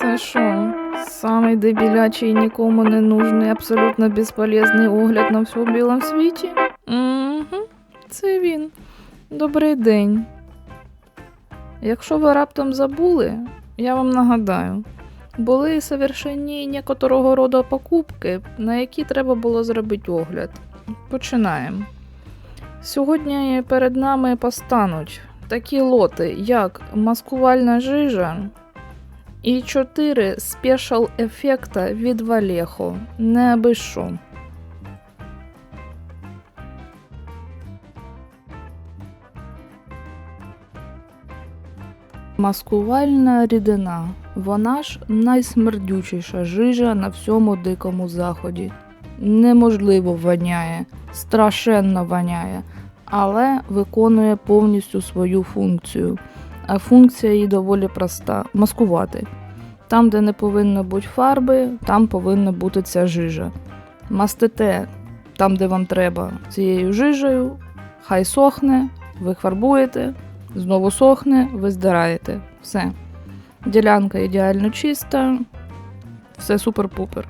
Це що? Самий дебілячий, нікому не нужний, абсолютно безполезний огляд на всьому білому світі? Угу, це він. Добрий день. Якщо ви раптом забули, я вам нагадаю. Були совершені некоторого роду покупки, на які треба було зробити огляд. Починаємо. Сьогодні перед нами постануть такі лоти, як маскувальна жижа і 4 спешл ефекта від Валехо. Не аби що. Маскувальна рідина. Вона ж найсмердючіша жижа на всьому дикому заході. Неможливо воняє, страшенно воняє, але виконує повністю свою функцію. А функція її доволі проста маскувати. Там, де не повинно бути фарби, там повинна бути ця жижа. Мастите там, де вам треба, цією жижею, хай сохне, ви фарбуєте, знову сохне, ви здираєте. Все. Ділянка ідеально чиста, все супер-пупер.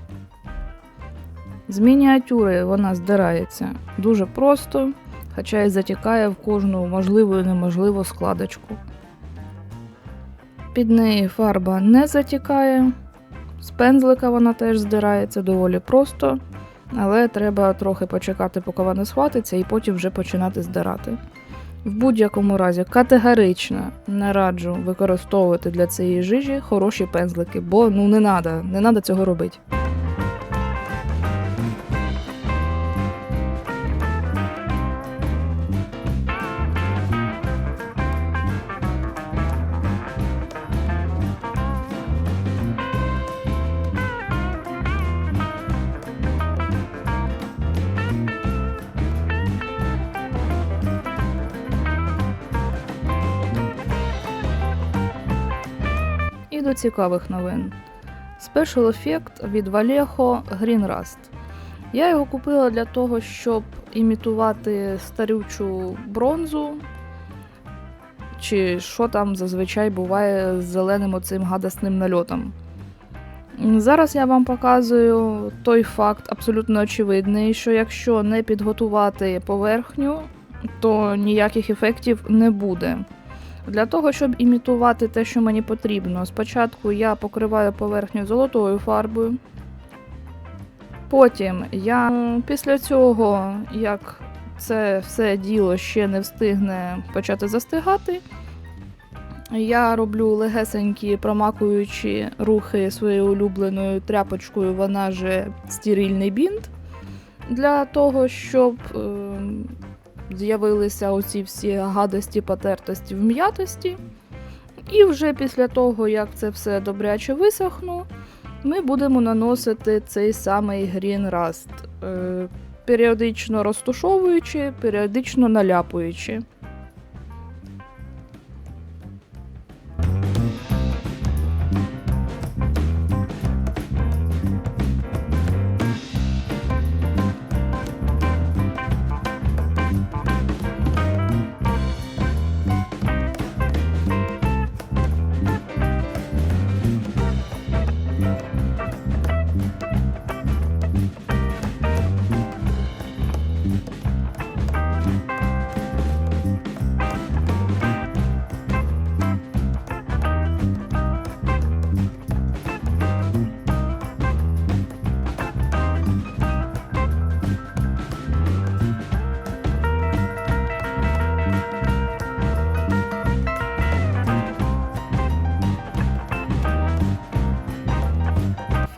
З мініатюри вона здирається дуже просто, хоча й затікає в кожну можливу і неможливу складочку. Під неї фарба не затікає, з пензлика вона теж здирається доволі просто, але треба трохи почекати, поки вона схватиться, і потім вже починати здирати. В будь-якому разі категорично не раджу використовувати для цієї жижі хороші пензлики, бо ну не треба, не треба цього робити. До цікавих новин. Special Effect від Vallejo Green Rust. Я його купила для того, щоб імітувати старючу бронзу, чи що там зазвичай буває з зеленим оцим гадосним нальотом. Зараз я вам показую той факт абсолютно очевидний, що якщо не підготувати поверхню, то ніяких ефектів не буде. Для того, щоб імітувати те, що мені потрібно, спочатку я покриваю поверхню золотою фарбою. Потім я після цього, як це все діло ще не встигне почати застигати, я роблю легесенькі промакуючі рухи своєю улюбленою тряпочкою, вона же стерильний бінт, для того, щоб ем, з'явилися оці всі гадості, потертості, вм'ятості. І вже після того, як це все добряче висохну, ми будемо наносити цей самий Green Rust, е, періодично розтушовуючи, періодично наляпуючи.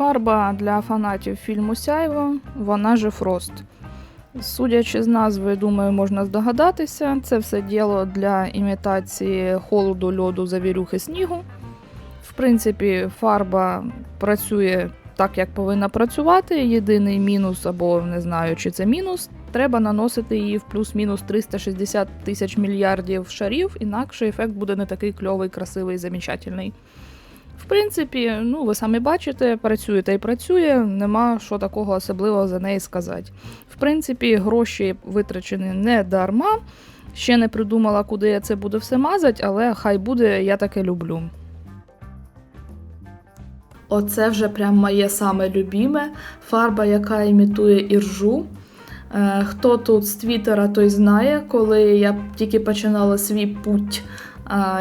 Фарба для фанатів фільму Сяйво, вона же Фрост. Судячи з назви, думаю, можна здогадатися, це все діло для імітації холоду, льоду, завірюхи, снігу. В принципі, фарба працює так, як повинна працювати. Єдиний мінус, або не знаю, чи це мінус, треба наносити її в плюс-мінус 360 тисяч мільярдів шарів, інакше ефект буде не такий кльовий, красивий, замечательний. В принципі, ну ви самі бачите, працює та й працює, нема що такого особливого за неї сказати. В принципі, гроші витрачені не дарма. Ще не придумала, куди я це буду все мазати, але хай буде, я таке люблю. оце вже прям моє саме любіме. Фарба, яка імітує іржу. Е, Хто тут з Твіттера, той знає, коли я тільки починала свій путь,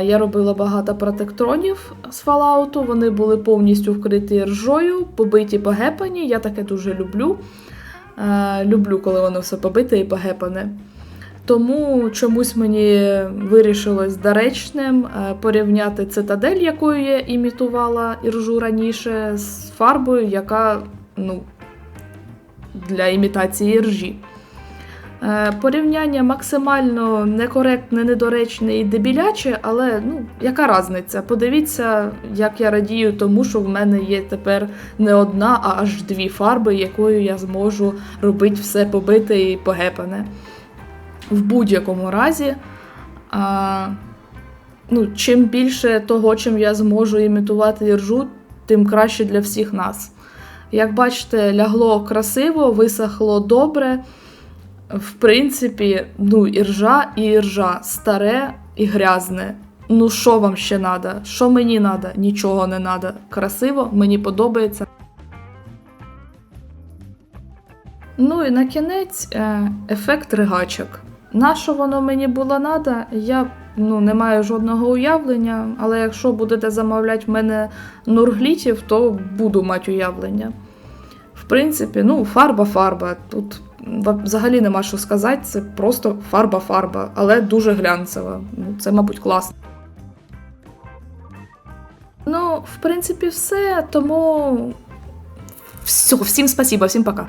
я робила багато протектронів з Fallout, Вони були повністю вкриті ржою, побиті погепані. Я таке дуже люблю. Люблю, коли воно все побите і погепане. Тому чомусь мені вирішилось доречним порівняти цитадель, якою я імітувала іржу раніше, з фарбою, яка ну, для імітації іржі. Е, Порівняння максимально некоректне, недоречне і дебіляче, але ну, яка різниця? Подивіться, як я радію тому, що в мене є тепер не одна, а аж дві фарби, якою я зможу робити все побите і погепане. В будь-якому разі, а, ну, чим більше того, чим я зможу імітувати іржу, тим краще для всіх нас. Як бачите, лягло красиво, висохло добре. В принципі, ну, іржа і іржа, старе і грязне. Ну, що вам ще треба? Що мені треба? Нічого не треба. Красиво, мені подобається. Ну і на кінець е, ефект ригачок. На що воно мені було надо, я ну, не маю жодного уявлення, але якщо будете замовляти в мене нурглітів, то буду мати уявлення. В принципі, ну, фарба-фарба. Тут взагалі нема що сказати, це просто фарба-фарба, але дуже глянцева. Ну, це, мабуть, класно. Ну, в принципі, все. Тому. Все, всім спасибо, всім пока.